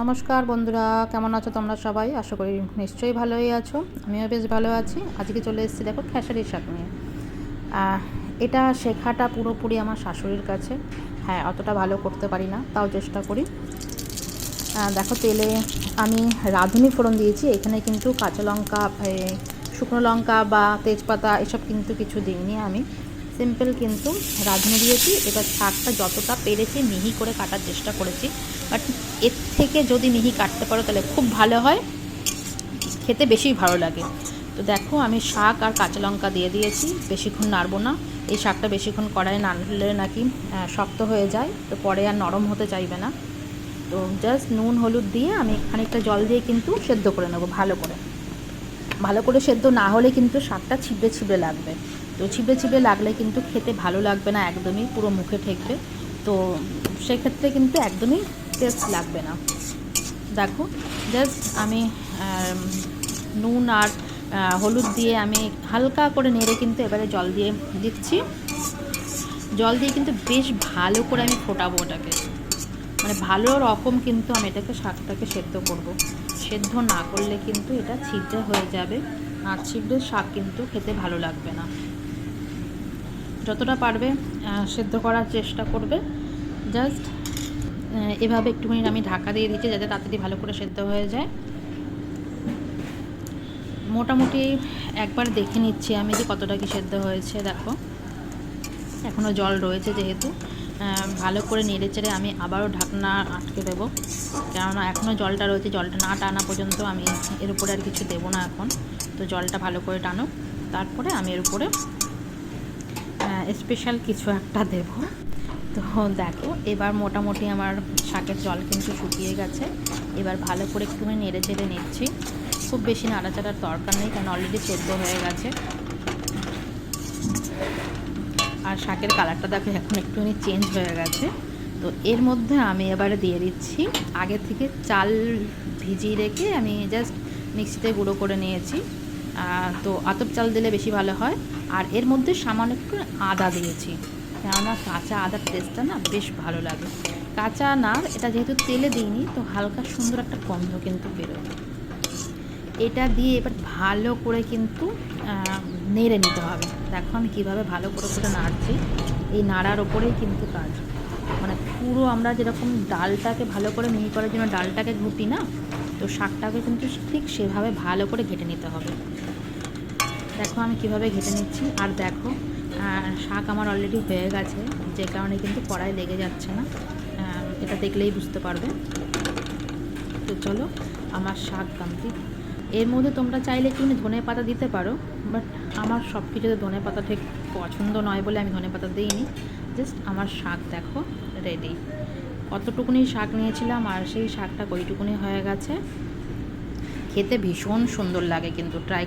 নমস্কার বন্ধুরা, কেমন আছো তোমরা সবাই? আশা করি নিশ্চয়ই ভালোই আছো। আমিও বেশ ভালো আছি। আজকে চলে এসেছি দেখো খেসারির শাক নিয়ে। এটা শেখাটা পুরোপুরি আমার শাশুড়ির কাছে। হ্যাঁ অতটা ভালো করতে পারি না, তাও চেষ্টা করি। দেখো তেলে আমি রাঁধুনি ফোড়ন দিয়েছি। এখানে কিন্তু কাঁচা লঙ্কা শুকনো লঙ্কা বা তেজপাতা এসব কিন্তু কিছু দিইনি আমি। সিম্পল কিন্তু রাঁধুনি দিয়েছি। এবার শাকটা যতটা পেরেছি মিহি করে কাটার চেষ্টা করেছি। বাট এর থেকে যদি মিহি কাটতে পারো তাহলে খুব ভালো হয়। খেতে বেশি ভালো লাগে। তো দেখো আমি শাক আর কাঁচা লঙ্কা দিয়ে দিয়েছি। বেশিক্ষণ নাড়বো না। এই শাকটা বেশিক্ষণ কড়াইয়ে নাড়লে নাকি শক্ত হয়ে যায়। তো পরে আর নরম হতে চাইবে না। তো জাস্ট নুন, হলুদ দিয়ে আমি খানিকটা জল দিয়ে কিন্তু সেদ্ধ করে নেব ভালো করে। ভালো করে সেদ্ধ না হলে কিন্তু শাকটা ছিবড়ে ছিবড়ে লাগবে। তো ছিবড়ে ছিবড়ে লাগলে কিন্তু খেতে ভালো লাগবে না, একদমই পুরো মুখে ঠেকবে। তো সেক্ষেত্রে কিন্তু একদমই টেস্ট লাগবে না। দেখো জাস্ট আমি নুন আর হলুদ দিয়ে আমি হালকা করে নেড়ে কিন্তু এবারে জল দিয়ে দিচ্ছি। জল দিয়ে কিন্তু বেশ ভালো করে আমি ফোটাবো ওটাকে। মানে ভালো রকম কিন্তু আমি এটাকে শাকটাকে সেদ্ধ করব। সেদ্ধ না করলে কিন্তু এটা ছিদ্রে হয়ে যাবে। আর ছিদ্রের শাক কিন্তু খেতে ভালো লাগবে না। যতটা পারবে সেদ্ধ করার চেষ্টা করবে। জাস্ট এভাবে একটুখানি আমি ঢাকা দিয়ে দিচ্ছি যাতে তাড়াতাড়ি ভালো করে সেদ্ধ হয়ে যায়। মোটামুটি একবার দেখে নিচ্ছি আমি যে কতটা কি সেদ্ধ হয়েছে, দেখো। এখনও জল রয়েছে যেহেতু। ভালো করে নেড়ে চেড়ে আমি আবারও ঢাকনা আটকে দেবো। কেননা এখনও জলটা রয়েছে, জলটা না টানা পর্যন্ত আমি এর উপরে আর কিছু দেবো না এখন। তো জলটা ভালো করে টানো তারপরে আমি এর উপরে স্পেশাল কিছু একটা দেব। তো দেখো, এবার মোটামুটি আমার শাকের জল কিন্তু শুকিয়ে গেছে। এবার ভালো করে একটুখানি নেড়ে চেড়ে নিচ্ছি। খুব বেশি নাড়াচাড়ার দরকার নেই, কারণ অলরেডি সেদ্ধ হয়ে গেছে। আর শাকের কালারটা দেখো, এখন একটুখানি চেঞ্জ হয়ে গেছে। তো এর মধ্যে আমি এবারে দিয়ে দিচ্ছি। আগে থেকে চাল ভিজিয়ে রেখে আমি জাস্ট মিক্সিতে গুঁড়ো করে নিয়েছি। তো আতপ চাল দিলে বেশি ভালো হয়। আর এর মধ্যে সামান্য একটু আদা দিয়েছি। কেননা কাঁচা আদার টেস্টটা না বেশ ভালো লাগে। কাঁচা না, এটা যেহেতু তেলে দিইনি, তো হালকা সুন্দর একটা গন্ধ কিন্তু বেরোয়। এটা দিয়ে এবার ভালো করে কিন্তু নেড়ে নিতে হবে। দেখো আমি কীভাবে ভালো করে করে নাড়ছি, এই নাড়ার ওপরেই কিন্তু কাজ। মানে পুরো আমরা যেরকম ডালটাকে ভালো করে মিহি করার জন্য ডালটাকে ঘুটি না তো শাকটাকে কিন্তু ঠিক সেভাবে ভালো করে ঘেটে নিতে হবে। দেখো আমি কীভাবে ঘেটে নিচ্ছি। আর দেখো শাক আমার অলরেডি হয়ে গেছে। যে কারণে কিন্তু কড়াই লেগে যাচ্ছে না। এটা দেখলেই বুঝতে পারবে। তো চলো, আমার শাক কমপ্লিট এর মধ্যে তোমরা চাইলে একটু ধনে পাতা দিতে পারো বাট আমার সব কিছুতে ধনে পাতা ঠিক পছন্দ নয় বলে আমি ধনে পাতা দিইনি। জাস্ট আমার শাক দেখো রেডি কতটুকুনি শাক নিয়েছিলাম আর সেই শাকটা কইটুকুনি হয়ে গেছে। খেতে ভীষণ সুন্দর লাগে কিন্তু ট্রাই